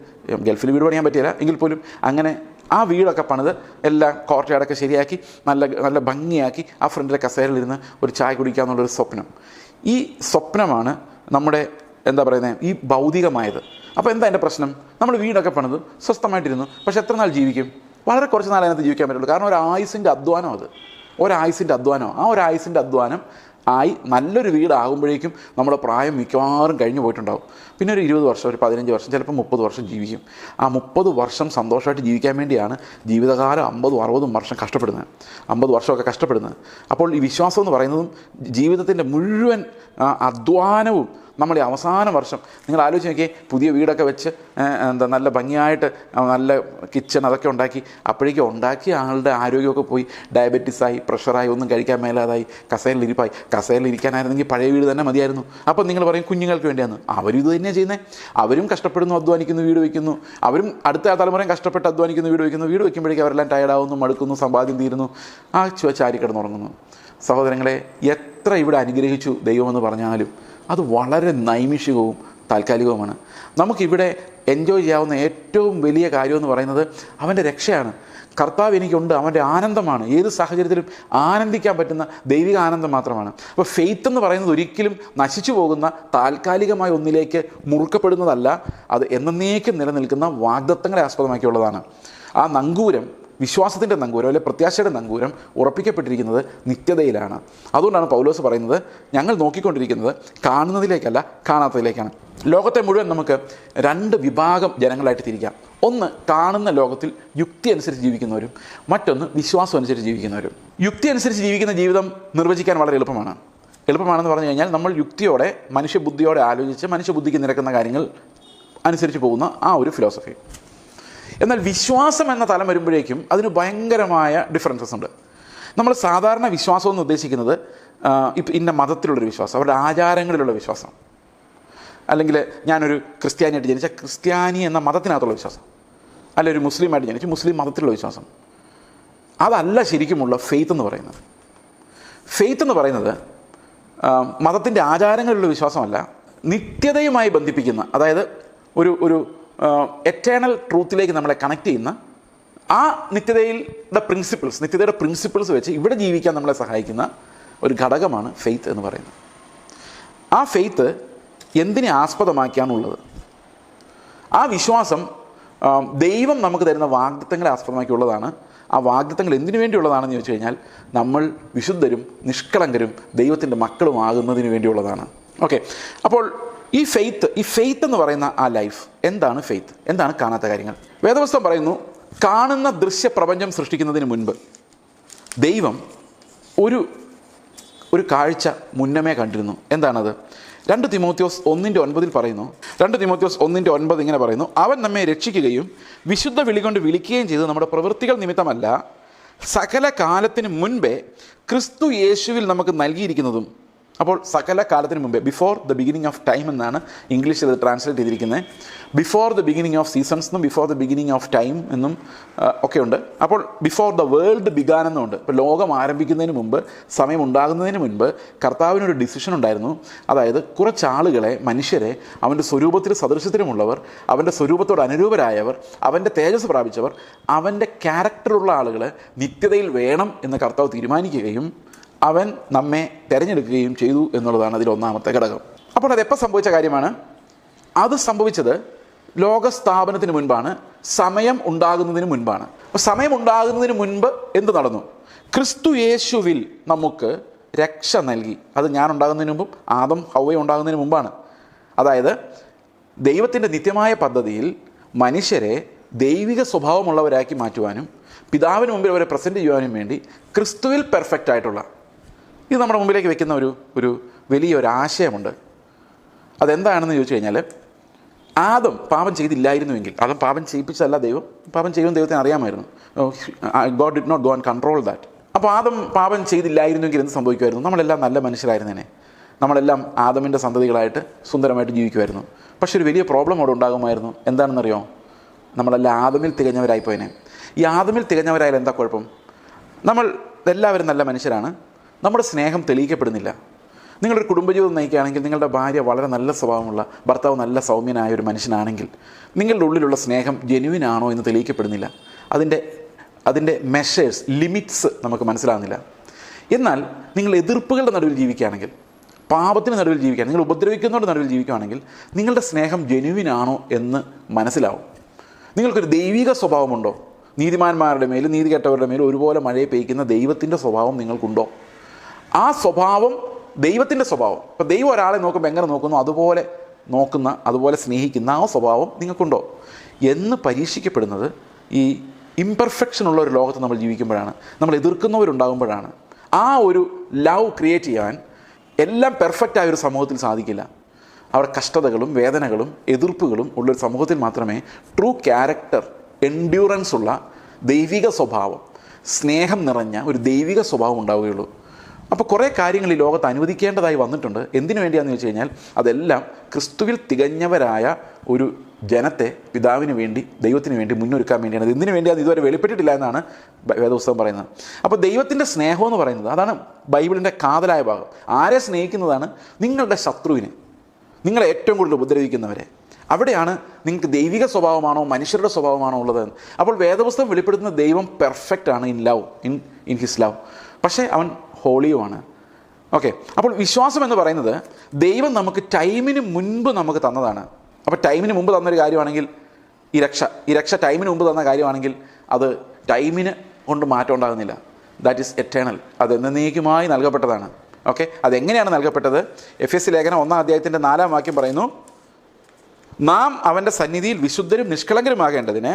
ഗൾഫിൽ വീട് പണിയാൻ പറ്റിയില്ല എങ്കിൽ പോലും അങ്ങനെ ആ വീടൊക്കെ പണിത് എല്ലാം കോർട്ടയാടൊക്കെ ശരിയാക്കി നല്ല നല്ല ഭംഗിയാക്കി ആ ഫ്രണ്ടിലെ കസേരയിലിരുന്ന് ഒരു ചായ കുടിക്കുക എന്നുള്ളൊരു സ്വപ്നം. ഈ സ്വപ്നമാണ് നമ്മുടെ എന്താ പറയുന്നത് ഈ ഭൗതികമായത്. അപ്പോൾ എന്താ എന്റെ പ്രശ്നം? നമ്മൾ വീടൊക്കെ പണിത് സ്വസ്ഥമായിട്ടിരുന്നു പക്ഷെ എത്ര നാൾ ജീവിക്കും? വളരെ കുറച്ച് നാൾ അതിനകത്ത് ജീവിക്കാൻ പറ്റുള്ളൂ. കാരണം ഒരു ആയുസിന്റെ അധ്വാനം അത്. ഒരായുസിന്റെ അധ്വാനം. ആ ഒരു ആയുസിന്റെ അധ്വാനം ആയി നല്ലൊരു വീടാകുമ്പോഴേക്കും നമ്മുടെ പ്രായം മിക്കവാറും കഴിഞ്ഞു പോയിട്ടുണ്ടാവും. പിന്നെ ഒരു ഇരുപത് വർഷം ഒരു പതിനഞ്ച് വർഷം ചിലപ്പോൾ മുപ്പത് വർഷം ജീവിക്കും. ആ മുപ്പത് വർഷം സന്തോഷമായിട്ട് ജീവിക്കാൻ വേണ്ടിയാണ് ജീവിതകാലം അമ്പതും അറുപതും വർഷം കഷ്ടപ്പെടുന്നത്. അമ്പത് വർഷമൊക്കെ കഷ്ടപ്പെടുന്നത്. അപ്പോൾ ഈ വിശ്വാസം എന്ന് പറയുന്നതും ജീവിതത്തിന്റെ മുഴുവൻ അധ്വാനവും നമ്മൾ ഈ അവസാന വർഷം. നിങ്ങൾ ആലോചിച്ച് നോക്കിയേ പുതിയ വീടൊക്കെ വെച്ച് എന്താ നല്ല ഭംഗിയായിട്ട് നല്ല കിച്ചൺ അതൊക്കെ ഉണ്ടാക്കി അപ്പോഴേക്കും ഉണ്ടാക്കി ആളുടെ ആരോഗ്യമൊക്കെ പോയി ഡയബറ്റീസായി പ്രഷറായി ഒന്നും കഴിക്കാൻ മേലാതായി കസേലിരിപ്പായി കസേലിരിക്കാനായിരുന്നെങ്കിൽ പഴയ വീട് തന്നെ മതിയായിരുന്നു. അപ്പോൾ നിങ്ങൾ പറയും കുഞ്ഞുങ്ങൾക്ക് വേണ്ടിയാണ് അവരിത് ഇത് തന്നെയാണ് ചെയ്യുന്നത് അവരും കഷ്ടപ്പെടുന്നു അധ്വാനിക്കുന്നു വീട് വയ്ക്കുന്നു. അവരും അടുത്ത തലമുറയും കഷ്ടപ്പെട്ട് അധ്വാനിക്കുന്നു വീട് വയ്ക്കുന്നു. വീട് വയ്ക്കുമ്പോഴേക്കും അവരെല്ലാം ടയർഡാവുന്നു മടുക്കുന്നു സമ്പാദ്യം തീരുന്നു. ആ ചാരി കിടന്നുറങ്ങുന്നു. സഹോദരങ്ങളെ എത്ര ഇവിടെ അനുഗ്രഹിച്ചു ദൈവമെന്ന് പറഞ്ഞാലും അത് വളരെ നൈമിഷികവും താൽക്കാലികവുമാണ്. നമുക്കിവിടെ എൻജോയ് ചെയ്യാവുന്ന ഏറ്റവും വലിയ കാര്യമെന്ന് പറയുന്നത് അവന്റെ രക്ഷയാണ്. കർത്താവ് എനിക്കുണ്ട് അവന്റെ ആനന്ദമാണ്. ഏത് സാഹചര്യത്തിലും ആനന്ദിക്കാൻ പറ്റുന്ന ദൈവിക ആനന്ദം മാത്രമാണ്. അപ്പോൾ ഫെയ്ത്ത് എന്ന് പറയുന്നത് ഒരിക്കലും നശിച്ചു പോകുന്ന താൽക്കാലികമായ ഒന്നിലേക്ക് മുറുക്കപ്പെടുന്നതല്ല അത് എന്നേക്കും നിലനിൽക്കുന്ന വാഗ്ദത്തങ്ങളെ ആസ്പദമാക്കിയുള്ളതാണ്. ആ നങ്കൂരം വിശ്വാസത്തിന്റെ നങ്കൂരം അല്ലെ പ്രത്യാശയുടെ നങ്കൂരം ഉറപ്പിക്കപ്പെട്ടിരിക്കുന്നത് നിത്യതയിലാണ്. അതുകൊണ്ടാണ് പൗലോസ് പറയുന്നത് ഞങ്ങൾ നോക്കിക്കൊണ്ടിരിക്കുന്നത് കാണുന്നതിലേക്കല്ല കാണാത്തതിലേക്കാണ്. ലോകത്തെ മുഴുവൻ നമുക്ക് രണ്ട് വിഭാഗം ജനങ്ങളായിട്ട് തിരിക്കാം. ഒന്ന് കാണുന്ന ലോകത്തിൽ യുക്തി അനുസരിച്ച് ജീവിക്കുന്നവരും മറ്റൊന്ന് വിശ്വാസം അനുസരിച്ച് ജീവിക്കുന്നവരും. യുക്തി അനുസരിച്ച് ജീവിക്കുന്ന ജീവിതം നിർവചിക്കാൻ വളരെ എളുപ്പമാണ്. എളുപ്പമാണെന്ന് പറഞ്ഞു കഴിഞ്ഞാൽ നമ്മൾ യുക്തിയോടെ മനുഷ്യബുദ്ധിയോടെ ആലോചിച്ച് മനുഷ്യബുദ്ധിക്ക് നിരക്കുന്ന കാര്യങ്ങൾ അനുസരിച്ച് പോകുന്ന ആ ഒരു ഫിലോസഫി. എന്നാൽ വിശ്വാസം എന്ന തലം വരുമ്പോഴേക്കും അതിന് ഭയങ്കരമായ ഡിഫറൻസസ് ഉണ്ട്. നമ്മൾ സാധാരണ വിശ്വാസം എന്ന് ഉദ്ദേശിക്കുന്നത് ഇപ്പം ഇന്ന മതത്തിലുള്ളൊരു വിശ്വാസം അവരുടെ ആചാരങ്ങളിലുള്ള വിശ്വാസം. അല്ലെങ്കിൽ ഞാനൊരു ക്രിസ്ത്യാനിയായിട്ട് ജനിച്ച ക്രിസ്ത്യാനി എന്ന മതത്തിനകത്തുള്ള വിശ്വാസം. അല്ല ഒരു മുസ്ലിമായിട്ട് ജനിച്ചു മുസ്ലിം മതത്തിലുള്ള വിശ്വാസം. അതല്ല ശരിക്കുമുള്ള ഫെയ്ത്ത് എന്ന് പറയുന്നത്. ഫെയ്ത്ത് എന്ന് പറയുന്നത് മതത്തിന്റെ ആചാരങ്ങളിലുള്ള വിശ്വാസമല്ല നിത്യതയുമായി ബന്ധിപ്പിക്കുന്ന അതായത് ഒരു ഒരു എറ്റേണൽ ട്രൂത്തിലേക്ക് നമ്മളെ കണക്ട് ചെയ്യുന്ന ആ നിത്യതയുടെ പ്രിൻസിപ്പിൾസ് നിത്യതയുടെ പ്രിൻസിപ്പിൾസ് വെച്ച് ഇവിടെ ജീവിക്കാൻ നമ്മളെ സഹായിക്കുന്ന ഒരു ഘടകമാണ് ഫെയ്ത്ത് എന്ന് പറയുന്നത്. ആ ഫെയ്ത്ത് എന്തിനെ ആസ്പദമാക്കിയാണുള്ളത്? ആ വിശ്വാസം ദൈവം നമുക്ക് തരുന്ന വാഗ്ദത്തങ്ങളെ ആസ്പദമാക്കിയുള്ളതാണ്. ആ വാഗ്ദത്തങ്ങൾ എന്തിനു വേണ്ടിയുള്ളതാണെന്ന് ചോദിച്ചു കഴിഞ്ഞാൽ നമ്മൾ വിശുദ്ധരും നിഷ്കളങ്കരും ദൈവത്തിന്റെ മക്കളുമാകുന്നതിന് വേണ്ടിയുള്ളതാണ്. ഓക്കെ അപ്പോൾ ഈ ഫെയ്ത്ത് ഈ ഫെയ്ത്ത് എന്ന് പറയുന്ന ആ ലൈഫ് എന്താണ് ഫെയ്ത്ത് എന്താണ് കാണാത്ത കാര്യങ്ങൾ? വേദപുസ്തകം പറയുന്നു കാണുന്ന ദൃശ്യ പ്രപഞ്ചം സൃഷ്ടിക്കുന്നതിന് മുൻപ് ദൈവം ഒരു ഒരു കാഴ്ച മുന്നമേ കണ്ടിരുന്നു. എന്താണത്? രണ്ട് തിമോത്യോസ് ഒന്നിന്റെ ഒൻപതിൽ പറയുന്നു രണ്ട് തിമോത്യോസ് ഒന്നിന്റെ ഒൻപത് ഇങ്ങനെ പറയുന്നു അവൻ നമ്മെ രക്ഷിക്കുകയും വിശുദ്ധ വിളികൊണ്ട് വിളിക്കുകയും ചെയ്ത് നമ്മുടെ പ്രവൃത്തികൾ നിമിത്തമല്ല സകല കാലത്തിന് മുൻപേ ക്രിസ്തു യേശുവിൽ നമുക്ക് നൽകിയിരിക്കുന്നതും അപ്പോൾ സകല കാലത്തിന് മുമ്പേ before the beginning of time എന്നാണ് ഇംഗ്ലീഷിൽ ഇത് ട്രാൻസ്ലേറ്റ് ചെയ്തിരിക്കുന്നത്. Before the beginning of seasons എന്നും before the beginning of time എന്നും ഒക്കെ ഉണ്ട്. അപ്പോൾ ബിഫോർ ദ വേൾഡ് ബിഗാൻ എന്നുണ്ട്. ഇപ്പോൾ ലോകം ആരംഭിക്കുന്നതിന് മുമ്പ് സമയം ഉണ്ടാകുന്നതിന് മുൻപ് കർത്താവിനൊരു ഡിസിഷൻ ഉണ്ടായിരുന്നു. അതായത് കുറച്ച് ആളുകളെ മനുഷ്യരെ അവന്റെ സ്വരൂപത്തിൽ സദൃശ്യത്തിലുമുള്ളവർ അവന്റെ സ്വരൂപത്തോട് അനുരൂപരായവർ അവന്റെ തേജസ് പ്രാപിച്ചവർ അവന്റെ ക്യാരക്ടറുള്ള ആളുകൾ നിത്യതയിൽ വേണം എന്ന് കർത്താവ് തീരുമാനിക്കുകയും അവൻ നമ്മെ തിരഞ്ഞെടുക്കുകയും ചെയ്തു എന്നുള്ളതാണ് അതിൽ ഒന്നാമത്തെ ഘടകം. അപ്പോൾ അത് എപ്പോൾ സംഭവിച്ച കാര്യമാണ്? അത് സംഭവിച്ചത് ലോകസ്ഥാപനത്തിന് മുൻപാണ് സമയം ഉണ്ടാകുന്നതിന് മുൻപാണ്. അപ്പോൾ സമയം ഉണ്ടാകുന്നതിന് മുൻപ് എന്ത് നടന്നു? ക്രിസ്തു യേശുവിൽ നമുക്ക് രക്ഷ നൽകി. അത് ഞാൻ ഉണ്ടാകുന്നതിന് മുമ്പും ആദം ഹൗവ ഉണ്ടാകുന്നതിന് മുമ്പാണ്. അതായത് ദൈവത്തിന്റെ നിത്യമായ പദ്ധതിയിൽ മനുഷ്യരെ ദൈവിക സ്വഭാവമുള്ളവരാക്കി മാറ്റുവാനും പിതാവിന് മുമ്പിൽ അവരെ പ്രസന്റ് ചെയ്യുവാനും വേണ്ടി ക്രിസ്തുവിൽ പെർഫെക്റ്റ് ആയിട്ടുള്ള ഇത് നമ്മുടെ മുമ്പിലേക്ക് വെക്കുന്ന ഒരു ഒരു വലിയൊരു ആശയമുണ്ട്. അതെന്താണെന്ന് ചോദിച്ചു കഴിഞ്ഞാൽ ആദം പാപം ചെയ്തില്ലായിരുന്നുവെങ്കിൽ ആദം പാപം ചെയ്യിപ്പിച്ചതല്ല ദൈവം പാപം ചെയ്യുമെന്ന് ദൈവത്തിന് അറിയാമായിരുന്നു. God did not go and control that അപ്പോൾ ആദം പാപം ചെയ്തില്ലായിരുന്നുവെങ്കിൽ എന്ത് സംഭവിക്കുമായിരുന്നു? നമ്മളെല്ലാം നല്ല മനുഷ്യരായിരുന്നേനെ. നമ്മളെല്ലാം ആദമിന്റെ സന്തതികളായിട്ട് സുന്ദരമായിട്ട് ജീവിക്കുമായിരുന്നു. പക്ഷെ ഒരു വലിയ പ്രോബ്ലം അവിടെ ഉണ്ടാകുമായിരുന്നു. എന്താണെന്നറിയോ? നമ്മളെല്ലാം ആദമിൽ തികഞ്ഞവരായി പോയനെ ഈ ആദമിൽ തികഞ്ഞവരായാലും എന്താ കുഴപ്പം? നമ്മൾ എല്ലാവരും നല്ല മനുഷ്യരാണ്. നമ്മുടെ സ്നേഹം തെളിയിക്കപ്പെടുന്നില്ല. നിങ്ങളൊരു കുടുംബജീവിതം നയിക്കുകയാണെങ്കിൽ നിങ്ങളുടെ ഭാര്യ വളരെ നല്ല സ്വഭാവമുള്ള ഭർത്താവ് നല്ല സൗമ്യനായ ഒരു മനുഷ്യനാണെങ്കിൽ നിങ്ങളുടെ ഉള്ളിലുള്ള സ്നേഹം ജെന്യുവിൻ ആണോ എന്ന് തെളിയിക്കപ്പെടുന്നില്ല. അതിന്റെ അതിന്റെ മെഷേഴ്സ് ലിമിറ്റ്സ് നമുക്ക് മനസ്സിലാകുന്നില്ല എന്നാൽ നിങ്ങൾ എതിർപ്പുകളുടെ നടുവിൽ ജീവിക്കുകയാണെങ്കിൽ പാപത്തിന് നടുവിൽ ജീവിക്കുക നിങ്ങൾ ഉപദ്രവിക്കുന്നവരുടെ നടുവിൽ ജീവിക്കുകയാണെങ്കിൽ നിങ്ങളുടെ സ്നേഹം ജെന്യുവിൻ ആണോ എന്ന് മനസ്സിലാവും. നിങ്ങൾക്കൊരു ദൈവിക സ്വഭാവമുണ്ടോ? നീതിമാന്മാരുടെ മേലും നീതി കെട്ടവരുടെ മേലും ഒരുപോലെ മഴയെ പെയ്ക്കുന്ന ദൈവത്തിന്റെ സ്വഭാവം നിങ്ങൾക്കുണ്ടോ? ആ സ്വഭാവം ദൈവത്തിന്റെ സ്വഭാവം. ഇപ്പം ദൈവം ഒരാളെ നോക്കുമ്പോൾ എങ്ങനെ നോക്കുന്നു? അതുപോലെ നോക്കുന്ന അതുപോലെ സ്നേഹിക്കുന്ന ആ സ്വഭാവം നിങ്ങൾക്കുണ്ടോ? എന്ന് പരീക്ഷിക്കപ്പെടുന്നത് ഈ ഇംപെർഫെക്ഷൻ ഉള്ള ഒരു ലോകത്ത് നമ്മൾ ജീവിക്കുമ്പോഴാണ്. നമ്മൾ എതിർക്കുന്നവരുണ്ടാകുമ്പോഴാണ്. ആ ഒരു ലവ് ക്രിയേറ്റ് ചെയ്യാൻ എല്ലാം പെർഫെക്റ്റ് ആയ ഒരു സമൂഹത്തിൽ സാധിക്കില്ല. അവിടെ കഷ്ടതകളും വേദനകളും എതിർപ്പുകളും ഉള്ളൊരു സമൂഹത്തിൽ മാത്രമേ ട്രൂ ക്യാരക്ടർ എൻഡ്യൂറൻസ് ഉള്ള ദൈവിക സ്വഭാവം സ്നേഹം നിറഞ്ഞ ഒരു ദൈവിക സ്വഭാവം ഉണ്ടാവുകയുള്ളൂ. അപ്പോൾ കുറേ കാര്യങ്ങൾ ഈ ലോകത്ത് അനുവദിക്കേണ്ടതായി വന്നിട്ടുണ്ട്. എന്തിനു വേണ്ടിയാണെന്ന് വെച്ച് കഴിഞ്ഞാൽ അതെല്ലാം ക്രിസ്തുവിൽ തികഞ്ഞവരായ ഒരു ജനത്തെ പിതാവിന് വേണ്ടി ദൈവത്തിന് വേണ്ടി മുന്നൊരുക്കാൻ വേണ്ടിയാണ്. എന്തിനു വേണ്ടി അത് ഇതുവരെ വെളിപ്പെട്ടിട്ടില്ല എന്നാണ് വേദപുസ്തകം പറയുന്നത്. അപ്പോൾ ദൈവത്തിന്റെ സ്നേഹം എന്ന് പറയുന്നത് അതാണ് ബൈബിളിന്റെ കാതലായ ഭാഗം. ആരെ സ്നേഹിക്കുന്നതാണ്? നിങ്ങളുടെ ശത്രുവിനെ. നിങ്ങളെ ഏറ്റവും കൂടുതൽ ഉപദ്രവിക്കുന്നവരെ. അവിടെയാണ് നിങ്ങൾക്ക് ദൈവിക സ്വഭാവമാണോ മനുഷ്യരുടെ സ്വഭാവമാണോ ഉള്ളത്? അപ്പോൾ വേദപുസ്തകം വെളിപ്പെടുത്തുന്ന ദൈവം പെർഫെക്റ്റ് ആണ് in love in in his love പക്ഷേ അവൻ ഹോളിയുമാണ്. ഓക്കെ. അപ്പോൾ വിശ്വാസം എന്ന് പറയുന്നത് ദൈവം നമുക്ക് ടൈമിന് മുൻപ് നമുക്ക് തന്നതാണ്. അപ്പോൾ ടൈമിന് മുമ്പ് തന്നൊരു കാര്യമാണെങ്കിൽ ഈ രക്ഷ ഈ രക്ഷ ടൈമിന് മുമ്പ് തന്ന കാര്യമാണെങ്കിൽ അത് ടൈമിന് കൊണ്ട് മാറ്റം ഉണ്ടാകുന്നില്ല. ദാറ്റ് ഈസ് എറ്റേണൽ അത് എന്നേക്കുമായി നൽകപ്പെട്ടതാണ്. ഓക്കെ. അതെങ്ങനെയാണ് നൽകപ്പെട്ടത്? എഫ് എസ് ലേഖനം ഒന്നാം അധ്യായത്തിന്റെ നാലാം വാക്യം പറയുന്നു നാം അവന്റെ സന്നിധിയിൽ വിശുദ്ധരും നിഷ്കളങ്കരുമാകേണ്ടതിന്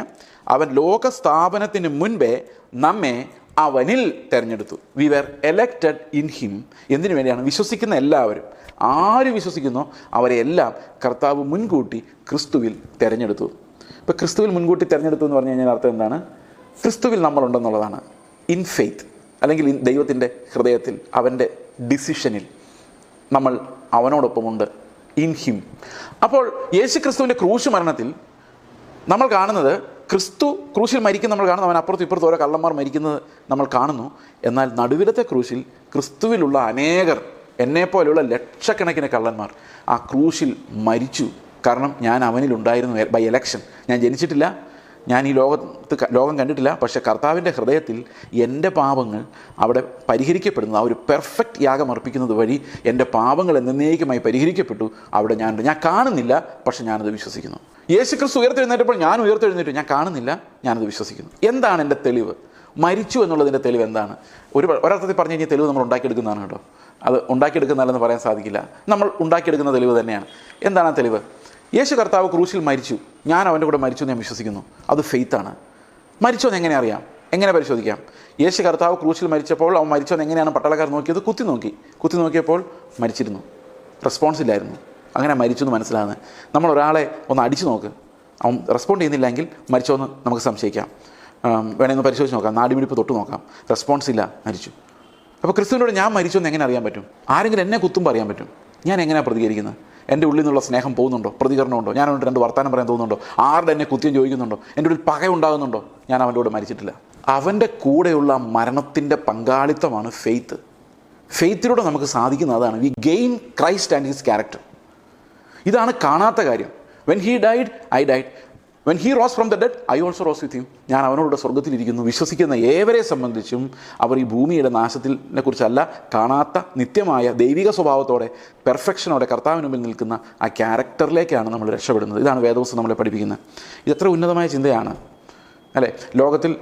അവൻ ലോകസ്ഥാപനത്തിന് മുൻപേ നമ്മെ അവനിൽ തിരഞ്ഞെടുത്തു. We were elected in him എന്തിനു വേണ്ടിയാണ്? വിശ്വസിക്കുന്ന എല്ലാവരും. ആര് വിശ്വസിക്കുന്നോ? അവരെ എല്ലാം കർത്താവ് മുൻകൂട്ടി ക്രിസ്തുവിൽ തിരഞ്ഞെടുത്തു. ഇപ്പോൾ ക്രിസ്തുവിൽ മുൻകൂട്ടി തിരഞ്ഞെടുത്തു എന്ന് പറഞ്ഞു കഴിഞ്ഞാൽ അർത്ഥം എന്താണ്? ക്രിസ്തുവിൽ നമ്മളുണ്ടെന്നുള്ളതാണ്. ഇൻ ഫെയ്ത്ത് അല്ലെങ്കിൽ ദൈവത്തിന്റെ ഹൃദയത്തിൽ അവന്റെ ഡിസിഷനിൽ നമ്മൾ അവനോടൊപ്പമുണ്ട്. ഇൻ ഹിം അപ്പോൾ യേശു ക്രിസ്തുവിന്റെ ക്രൂശ് മരണത്തിൽ നമ്മൾ കാണുന്നത് ക്രിസ്തു ക്രൂശിൽ മരിക്കുന്ന നമ്മൾ കാണുന്നു. അവൻ അപ്പുറത്തും ഇപ്പുറത്തും ഓരോ കള്ളന്മാർ മരിക്കുന്നത് നമ്മൾ കാണുന്നു. എന്നാൽ നടുവിലത്തെ ക്രൂശിൽ ക്രിസ്തുവിലുള്ള അനേകർ എന്നെപ്പോലെയുള്ള ലക്ഷക്കണക്കിന് കള്ളന്മാർ ആ ക്രൂശിൽ മരിച്ചു. കാരണം ഞാൻ അവനിലുണ്ടായിരുന്നു ബൈ എലക്ഷൻ ഞാൻ ജനിച്ചിട്ടില്ല. ഞാൻ ഈ ലോകത്ത് ലോകം കണ്ടിട്ടില്ല പക്ഷേ കർത്താവിന്റെ ഹൃദയത്തിൽ എന്റെ പാപങ്ങൾ അവിടെ പരിഹരിക്കപ്പെടുന്നു. ആ ഒരു പെർഫെക്റ്റ് യാഗം അർപ്പിക്കുന്നത് വഴി എന്റെ പാപങ്ങൾ എന്നേക്കുമായി പരിഹരിക്കപ്പെട്ടു. അവിടെ ഞാൻ ഞാൻ കാണുന്നില്ല പക്ഷേ ഞാനത് വിശ്വസിക്കുന്നു. യേശു ക്രിസ്തു ഉയർത്തെഴുന്നേറ്റപ്പോൾ ഞാൻ ഉയർത്തെഴുന്നേറ്റു. ഞാൻ കാണുന്നില്ല ഞാനത് വിശ്വസിക്കുന്നു. എന്താണ് എന്റെ തെളിവ്? മരിച്ചു എന്നുള്ളതിന്റെ തെളിവ് എന്താണ്? ഒരു ഒരർത്ഥത്തിൽ പറഞ്ഞു കഴിഞ്ഞാൽ തെളിവ് നമ്മൾ ഉണ്ടാക്കിയെടുക്കുന്നതാണ് കേട്ടോ. അത് ഉണ്ടാക്കിയെടുക്കുന്നതല്ലെന്ന് പറയാൻ സാധിക്കില്ല. നമ്മൾ ഉണ്ടാക്കിയെടുക്കുന്ന തെളിവ് തന്നെയാണ്. എന്താണ് ആ തെളിവ്? യേശു കർത്താവ് ക്രൂശിൽ മരിച്ചു. ഞാൻ അവന്റെ കൂടെ മരിച്ചു എന്ന് ഞാൻ വിശ്വസിക്കുന്നു. അത് ഫെയ്ത്താണ്. മരിച്ചോന്ന് എങ്ങനെ അറിയാം? എങ്ങനെ പരിശോധിക്കാം? യേശു കർത്താവ് ക്രൂശിൽ മരിച്ചപ്പോൾ അവൻ മരിച്ചോന്ന് എങ്ങനെയാണ് പട്ടാളക്കാർ നോക്കിയത്? കുത്തി നോക്കി. കുത്തി നോക്കിയപ്പോൾ മരിച്ചിരുന്നു. റെസ്പോൺസ് ഇല്ലായിരുന്നു. അങ്ങനെ മരിച്ചു എന്ന് മനസ്സിലാകുന്നത്. നമ്മൾ ഒരാളെ ഒന്ന് അടിച്ചു നോക്ക്. അവൻ റെസ്പോണ്ട് ചെയ്യുന്നില്ലെങ്കിൽ മരിച്ചോ എന്ന് നമുക്ക് സംശയിക്കാം. വേണമെന്ന് പരിശോധിച്ച് നോക്കാം. നാടിമിടിപ്പ് തൊട്ട് നോക്കാം. റെസ്പോൺസ് ഇല്ല. മരിച്ചു. അപ്പോൾ ക്രിസ്തുവിനോട് ഞാൻ മരിച്ചു എന്ന് എങ്ങനെ അറിയാൻ പറ്റും? ആരെങ്കിലും എന്നെ കുത്തുമ്പോൾ അറിയാൻ പറ്റും. ഞാൻ എങ്ങനെയാണ് പ്രതികരിക്കുന്നത്? എന്റെ ഉള്ളിൽ നിന്നുള്ള സ്നേഹം പോകുന്നുണ്ടോ? പ്രതികരണമുണ്ടോ? ഞാൻ അവനോട് രണ്ട് വർത്തമാനം പറയാൻ തോന്നുന്നുണ്ടോ? ആരുടെ എന്നെ കുത്തിയും ചോദിക്കുന്നുണ്ടോ? എന്റെ ഉള്ളിൽ പക ഉണ്ടാകുന്നുണ്ടോ? ഞാൻ അവന്റെ കൂടെ മരിച്ചിട്ടില്ല. അവന്റെ കൂടെയുള്ള മരണത്തിന്റെ പങ്കാളിത്തമാണ് ഫെയ്ത്ത് ഫെയ്ത്തിലൂടെ നമുക്ക് സാധിക്കുന്ന അതാണ്. We gain Christ and his character ഇതാണ് കാണാത്ത കാര്യം. When he died I died when he rose from the dead I also rose with him ഞാൻ അവനോട് സ്വർഗത്തിലിരിക്കുന്നു വിശ്വസിക്കുന്ന ഏവരെ സംബന്ധിച്ചും അവർ ഈ ഭൂമിയുടെ നാശത്തിനെ കുറിച്ചല്ല കാണാത്ത നിത്യമായ ദൈവിക സ്വഭാവത്തോടെ പെർഫെക്ഷനോടെ കർത്താവിന് മുമ്പിൽ നിൽക്കുന്ന ആ ക്യാരക്ടറിലേക്കാണ് നമ്മൾ രക്ഷപ്പെടുന്നത്. ഇതാണ് വേദവസ്തു നമ്മളെ പഠിപ്പിക്കുന്നത്. എത്ര ഉന്നതമായ ചിന്തയാണ്. അല്ലേ? ലോകത്തിൽ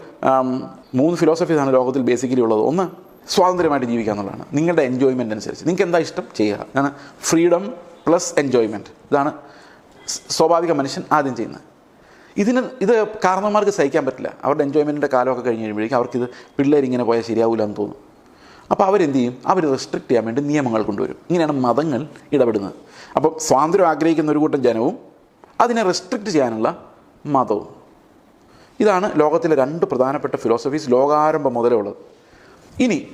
മൂന്ന് ഫിലോസഫീസാണ് ലോകത്തിൽ ബേസിക്കലി ഉള്ളത്. ഒന്ന് സ്വാതന്ത്ര്യമായിട്ട് ജീവിക്കുക എന്നുള്ളതാണ്. നിങ്ങളുടെ എൻജോയ്മെന്റ് അനുസരിച്ച്. നിങ്ങൾക്ക് എന്താ ഇഷ്ടം? ചെയ്യുക. ഫ്രീഡം പ്ലസ് എൻജോയ്മെന്റ് ഇതാണ് സ്വാഭാവിക മനുഷ്യൻ ആദ്യം ചെയ്യുന്നത്. ഇതിന് ഇത് കാരണവന്മാർക്ക് സഹിക്കാൻ പറ്റില്ല. അവരുടെ എൻജോയ്മെന്റിന്റെ കാലമൊക്കെ കഴിഞ്ഞ് കഴിയുമ്പോഴേക്കും അവർക്കിത് പിള്ളേരിങ്ങനെ പോയാൽ ശരിയാവില്ല എന്ന് തോന്നും. അപ്പോൾ അവരെന്ത് ചെയ്യും? അവർ റെസ്ട്രിക്റ്റ് ചെയ്യാൻ വേണ്ടി നിയമങ്ങൾ കൊണ്ടുവരും. ഇങ്ങനെയാണ് മതങ്ങൾ ഇടപെടുന്നത്. അപ്പോൾ സ്വാതന്ത്ര്യം ആഗ്രഹിക്കുന്ന ഒരു കൂട്ടം ജനവും അതിനെ റെസ്ട്രിക്റ്റ് ചെയ്യാനുള്ള മതവും. ഇതാണ് ലോകത്തിലെ രണ്ട് പ്രധാനപ്പെട്ട ഫിലോസഫീസ് ലോകാരംഭം മുതലേ ഉള്ളത്. ഇനി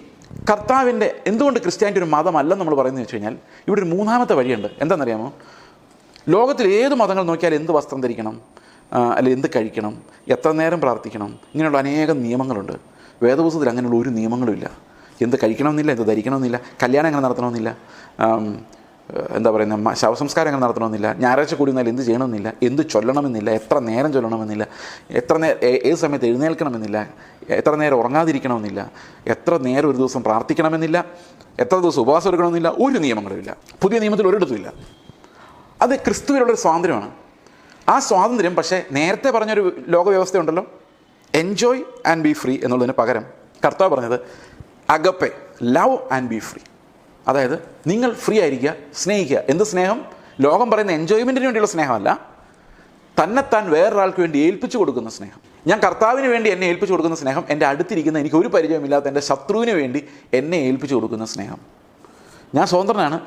കർത്താവിന്റെ എന്തുകൊണ്ട് ക്രിസ്ത്യാനിറ്റി ഒരു മതമല്ലെന്ന് നമ്മൾ പറയുന്നത് വെച്ച് കഴിഞ്ഞാൽ ഇവിടെ ഒരു മൂന്നാമത്തെ വഴിയുണ്ട്. എന്താണെന്നറിയാമോ? ലോകത്തിൽ ഏത് മതങ്ങൾ നോക്കിയാൽ എന്ത് വസ്ത്രം ധരിക്കണം? അല്ലെ എന്ത് കഴിക്കണം? എത്ര നേരം പ്രാർത്ഥിക്കണം? ഇങ്ങനെയുള്ള അനേകം നിയമങ്ങളുണ്ട്. വേദപുസ്തകത്തിൽ അങ്ങനെയുള്ള ഒരു നിയമങ്ങളുമില്ല എന്ത് കഴിക്കണമെന്നില്ല എന്ത് ധരിക്കണമെന്നില്ല കല്യാണം എങ്ങനെ നടത്തണമെന്നില്ല എന്താ പറയുന്നത് ശവസംസ്കാരം എങ്ങനെ നടത്തണമെന്നില്ല ഞായറാഴ്ച കൂടി എന്നാൽ എന്ത് ചെയ്യണമെന്നില്ല എന്ത് ചൊല്ലണമെന്നില്ല എത്ര നേരം ചൊല്ലണമെന്നില്ല എത്ര നേരം ഏത് സമയത്ത് എഴുന്നേൽക്കണമെന്നില്ല എത്ര നേരം ഉറങ്ങാതിരിക്കണമെന്നില്ല എത്ര നേരം ഒരു ദിവസം പ്രാർത്ഥിക്കണമെന്നില്ല എത്ര ദിവസം ഉപവാസം എടുക്കണമെന്നില്ല ഒരു നിയമങ്ങളുമില്ല പുതിയ നിയമത്തിൽ ഒരിടത്തുമില്ല അത് ക്രിസ്തുവിലുള്ള ഒരു സ്വാതന്ത്ര്യമാണ്. ആ സ്വാതന്ത്ര്യം പക്ഷേ നേരത്തെ പറഞ്ഞൊരു ലോകവ്യവസ്ഥയുണ്ടല്ലോ. എൻജോയ് ആൻഡ് ബി ഫ്രീ എന്നുള്ളതിന് പകരം കർത്താവ് പറഞ്ഞത് agape love and be free അതായത് നിങ്ങൾ ഫ്രീ ആയിരിക്കുക സ്നേഹിക്കുക. എന്ത് സ്നേഹം? ലോകം പറയുന്ന എൻജോയ്മെന്റിന് വേണ്ടിയുള്ള സ്നേഹമല്ല. തന്നെത്താൻ വേറൊരാൾക്ക് വേണ്ടി ഏൽപ്പിച്ചു കൊടുക്കുന്ന സ്നേഹം. ഞാൻ കർത്താവിന് വേണ്ടി എന്നെ ഏൽപ്പിച്ചു കൊടുക്കുന്ന സ്നേഹം എന്റെ അടുത്തിരിക്കുന്ന എനിക്ക് ഒരു പരിചയമില്ലാത്ത എന്റെ ശത്രുവിന് വേണ്ടി എന്നെ ഏൽപ്പിച്ചു കൊടുക്കുന്ന സ്നേഹം. ഞാൻ സ്വതന്ത്രനാണ്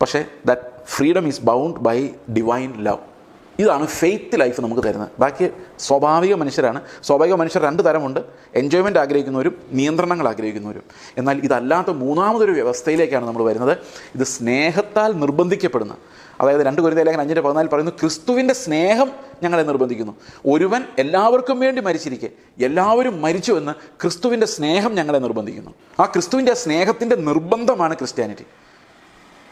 പക്ഷേ that freedom is bound by divine love ഇതാണ് ഫെയ്ത്ത് ലൈഫ് നമുക്ക് തരുന്നത്. ബാക്കി സ്വാഭാവിക മനുഷ്യരാണ്. സ്വാഭാവിക മനുഷ്യർ രണ്ട് തരമുണ്ട്. എൻജോയ്മെന്റ് ആഗ്രഹിക്കുന്നവരും നിയന്ത്രണങ്ങൾ ആഗ്രഹിക്കുന്നവരും. എന്നാൽ ഇതല്ലാത്ത മൂന്നാമതൊരു വ്യവസ്ഥയിലേക്കാണ് നമ്മൾ വരുന്നത്. ഇത് സ്നേഹത്താൽ നിർബന്ധിക്കപ്പെടുന്ന. അതായത് രണ്ട് കുരുന്ന ലേഖനം അഞ്ചിന്റെ പതിനാലിൽ പറയുന്നു ക്രിസ്തുവിന്റെ സ്നേഹം ഞങ്ങളെ നിർബന്ധിക്കുന്നു. ഒരുവൻ എല്ലാവർക്കും വേണ്ടി മരിച്ചിരിക്കെ. എല്ലാവരും മരിച്ചു എന്ന് ക്രിസ്തുവിന്റെ സ്നേഹം ഞങ്ങളെ നിർബന്ധിക്കുന്നു. ആ ക്രിസ്തുവിന്റെ സ്നേഹത്തിന്റെ നിർബന്ധമാണ് ക്രിസ്ത്യാനിറ്റി.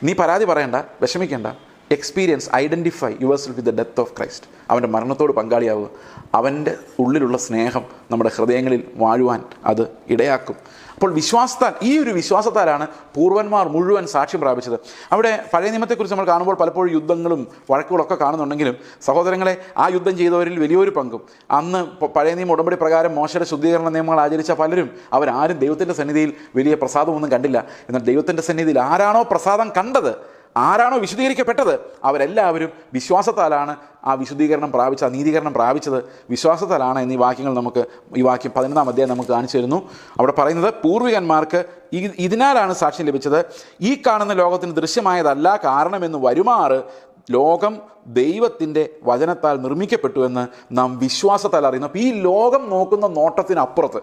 നീ പരാതി പറയണ്ട വിഷമിക്കേണ്ട. Experience identify yourself with the death of Christ അവന്റെ മരണത്തോട് പങ്കാളിയാവുക. അവന്റെ ഉള്ളിലുള്ള സ്നേഹം നമ്മുടെ ഹൃദയങ്ങളിൽ വാഴുവാൻ അത് ഇടയാക്കും. അപ്പോൾ വിശ്വാസത്താൽ ഈ ഒരു വിശ്വാസത്താലാണ് പൂർവന്മാർ മുഴുവൻ സാക്ഷ്യം പ്രാപിച്ചത്. അവിടെ പഴയ നിയമത്തെക്കുറിച്ച് നമ്മൾ കാണുമ്പോൾ പലപ്പോഴും യുദ്ധങ്ങളും വഴക്കുകളൊക്കെ കാണുന്നുണ്ടെങ്കിലും സഹോദരങ്ങളെ ആ യുദ്ധം ചെയ്തവരിൽ വലിയൊരു പങ്കും. അന്ന് പഴയ നിയമ ഉടമ്പടി പ്രകാരം മോശയുടെ ശുദ്ധീകരണ നിയമങ്ങൾ ആചരിച്ച പലരും അവരാരും ദൈവത്തിന്റെ സന്നിധിയിൽ വലിയ പ്രസാദമൊന്നും കണ്ടില്ല. എന്നാൽ ദൈവത്തിന്റെ സന്നിധിയിൽ ആരാണോ പ്രസാദം കണ്ടത് ആരാണോ വിശുദ്ധീകരിക്കപ്പെട്ടത് അവരെല്ലാവരും വിശ്വാസത്താലാണ് ആ വിശുദ്ധീകരണം പ്രാപിച്ച ആ നീതീകരണം പ്രാപിച്ചത്. വിശ്വാസത്താലാണ് എന്നീ വാക്യങ്ങൾ നമുക്ക് ഈ വാക്യം പതിനൊന്നാം അധ്യായം നമുക്ക് കാണിച്ചു തരുന്നു. അവിടെ പറയുന്നത് പൂർവികന്മാർക്ക് ഇതിനാലാണ് സാക്ഷ്യം ലഭിച്ചത്. ഈ കാണുന്ന ലോകത്തിന് ദൃശ്യമായതല്ല കാരണമെന്ന് വരുമാറ് ലോകം ദൈവത്തിന്റെ വചനത്താൽ നിർമ്മിക്കപ്പെട്ടു എന്ന് നാം വിശ്വാസത്താൽ അറിയുന്നു. അപ്പോൾ ഈ ലോകം നോക്കുന്ന നോട്ടത്തിനപ്പുറത്ത്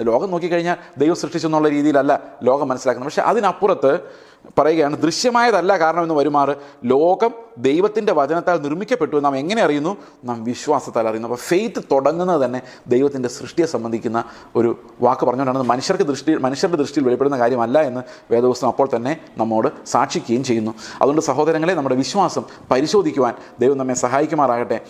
ലോകം നോക്കിക്കഴിഞ്ഞാൽ ദൈവം സൃഷ്ടിച്ചു എന്നുള്ള രീതിയിലല്ല ലോകം മനസ്സിലാക്കുന്നത്. പക്ഷേ അതിനപ്പുറത്ത് പറയുകയാണ് ദൃശ്യമായതല്ല കാരണം എന്ന് വരുമാറ്. ലോകം ദൈവത്തിന്റെ വചനത്താൽ നിർമ്മിക്കപ്പെട്ടു നാം എങ്ങനെ അറിയുന്നു? നാം വിശ്വാസത്താൽ അറിയുന്നു. അപ്പോൾ ഫെയ്ത്ത് തുടങ്ങുന്നത് തന്നെ ദൈവത്തിന്റെ സൃഷ്ടിയെ സംബന്ധിക്കുന്ന ഒരു വാക്ക് പറഞ്ഞുകൊണ്ടാണ്. മനുഷ്യർക്ക് ദൃഷ്ടി മനുഷ്യരുടെ ദൃഷ്ടിയിൽ വെളിപ്പെടുന്ന കാര്യമല്ല എന്ന് വേദപുസ്തകം അപ്പോൾ തന്നെ നമ്മോട് സാക്ഷിക്കുകയും ചെയ്യുന്നു. അതുകൊണ്ട് സഹോദരങ്ങളെ നമ്മുടെ വിശ്വാസം പരിശോധിക്കുവാൻ ദൈവം നമ്മെ സഹായിക്കുമാറാകട്ടെ.